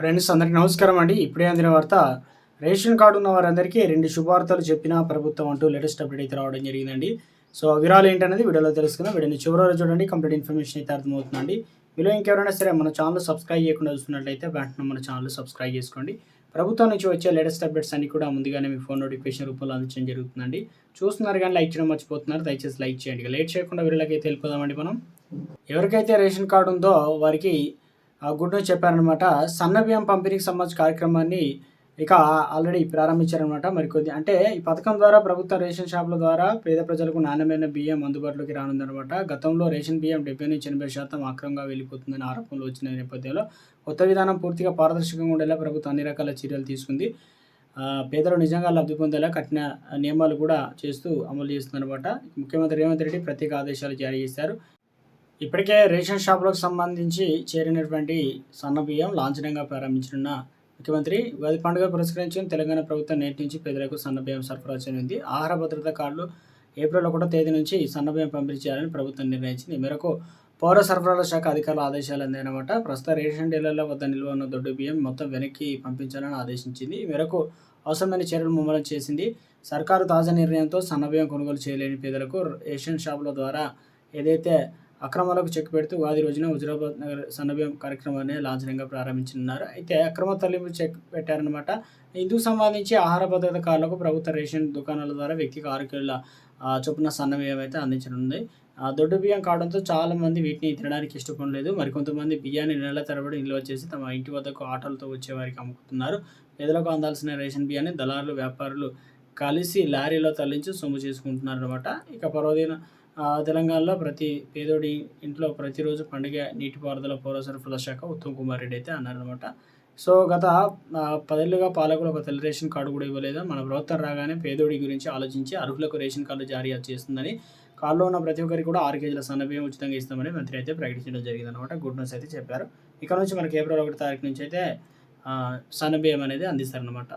Friends అందరికీ నమస్కారం అండి. ఇప్పుడే అందిన వార్త రేషన్ కార్డు ఉన్న వారందరికీ రెండు శుభార్తలు చెప్పిన ప్రభుత్వం అంటూ లేటెస్ట్ అప్డేట్ అయితే రావడం జరిగిందండి. సో ఆ వివరాలు ఏంటనేది వీడియోలో తెలుసుకుందాం. వీడియోని చివరిలో చూడండి. కంప్లీట్ ఇన్ఫర్మేషన్ అయితే అర్థమవుతుందండి. మీలో ఇంకెవరైనా సరే మన ఛానల్ సబ్స్క్రైబ్ చేయకుండా చూస్తున్నట్లయితే వెంటనే మన ఛానల్ సబ్స్క్రైబ్ చేసుకోండి. ప్రభుత్వం నుంచి వచ్చే లేటెస్ట్ అప్డేట్స్ అన్ని కూడా ముందుగానే మీ ఫోన్ నోటిఫికేషన్ రూపంలో అందించడం జరుగుతుందండి. చూస్తున్నారు కానీ లైక్ చేయడం మర్చిపోతున్నారు. దయచేసి లైక్ చేయండి. లేట్ చేయకుండా వీళ్ళకి అయితే వెళ్ళిపోదామండి మనం. ఎవరికైతే రేషన్ కార్డు ఉందో వారికి గుడ్ న్యూస్ చెప్పారనమాట సన్న బియ్యం పంపిణీకి సంబంధించిన కార్యక్రమాన్ని ఇక ఆల్రెడీ ప్రారంభించారనమాట మరికొద్ది. అంటే ఈ పథకం ద్వారా ప్రభుత్వ రేషన్ షాపుల ద్వారా పేద ప్రజలకు నాణ్యమైన బియ్యం అందుబాటులోకి రానుందనమాట గతంలో రేషన్ బియ్యం డెబ్బై నుంచి ఎనభై శాతం అక్రమంగా వెళ్ళిపోతుందని ఆరోపణలు వచ్చిన నేపథ్యంలో కొత్త విధానం పూర్తిగా పారదర్శకంగా ఉండేలా ప్రభుత్వం అన్ని రకాల చర్యలు తీసుకుంది. పేదలు నిజంగా లబ్ధి పొందేలా కఠిన నియమాలు కూడా చేస్తూ అమలు చేస్తుందన్నమాట. ముఖ్యమంత్రి రేవంత్ రెడ్డి ప్రత్యేక ఆదేశాలు జారీ చేశారు. ఇప్పటికే రేషన్ షాపులకు సంబంధించి చేరినటువంటి సన్న బియ్యం లాంఛనంగా ప్రారంభించనున్న ముఖ్యమంత్రి ఉగాది పండుగ పురస్కరించుకుని తెలంగాణ ప్రభుత్వం నేటి నుంచి పేదలకు సన్న బియ్యం సరఫరా చేయనుంది. ఆహార భద్రతా కార్డులు ఏప్రిల్ ఒకటో తేదీ నుంచి సన్న బియ్యం పంపిణీ చేయాలని ప్రభుత్వం నిర్ణయించింది. మేరకు పౌర సరఫరాల శాఖ అధికారుల ఆదేశాలు అందాయన్నమాట. ప్రస్తుత రేషన్ డీలర్ల వద్ద నిల్వ ఉన్న దొడ్డు బియ్యం మొత్తం వెనక్కి పంపించాలని ఆదేశించింది. ఈ మేరకు అవసరమైన చర్యలు ముమ్మరం చేసింది. సర్కారు తాజా నిర్ణయంతో సన్న బియ్యం కొనుగోలు చేయలేని పేదలకు రేషన్ షాపుల ద్వారా ఏదైతే అక్రమాలకు చెక్ పెడుతూ ఉగాది రోజున హుజరాబాద్ నగర్ సన్నబియం కార్యక్రమాన్ని లాంఛనంగా ప్రారంభించనున్నారు. అయితే అక్రమ తరలింపు చెక్ పెట్టారనమాట ఇందుకు సంబంధించి ఆహార భద్రత కార్డులకు ప్రభుత్వ రేషన్ దుకాణాల ద్వారా వ్యక్తికి ఆరు కిలోల చొప్పున సన్నబియ్యం అయితే అందించనుంది. ఆ, దొడ్డు బియ్యం కావడంతో చాలామంది వీటిని తినడానికి ఇష్టపడలేదు మరికొంతమంది బియ్యాన్ని నెల తరబడి నిల్వ చేసి తమ ఇంటి వద్దకు ఆటోలతో వచ్చేవారికి అమ్ముతున్నారు పేదలకు అందాల్సిన రేషన్ బియ్యాన్ని దళారులు వ్యాపారులు కలిసి లారీలో తరలించి సొమ్ము చేసుకుంటున్నారు అనమాట ఇక పర్వదిన తెలంగాణలో ప్రతి పేదోడి ఇంట్లో ప్రతిరోజు పండుగ నీటిపారుదల పౌర సరఫరాల శాఖ ఉత్తమ్ కుమార్ రెడ్డి అయితే అన్నారనమాట సో గత పదేళ్ళుగా పదేళ్ళుగా పాలకులు ఒక తెల్ల రేషన్ కార్డు కూడా ఇవ్వలేదు. మన ప్రభుత్వం రాగానే పేదోడి గురించి ఆలోచించి అర్హులకు రేషన్ కార్డు జారీ చేస్తుందని కార్డులో ఉన్న ప్రతి ఒక్కరికి కూడా ఆరు కేజీల సన్నబియ్యం ఉచితంగా ఇస్తామని మంత్రి అయితే ప్రకటించడం జరిగింది అనమాట గుడ్ న్యూస్ అయితే చెప్పారు. ఇక్కడ నుంచి మనకి ఏప్రిల్ ఒకటి తారీఖు నుంచి అయితే సన్నబియ్యం అనేది అందిస్తారనమాట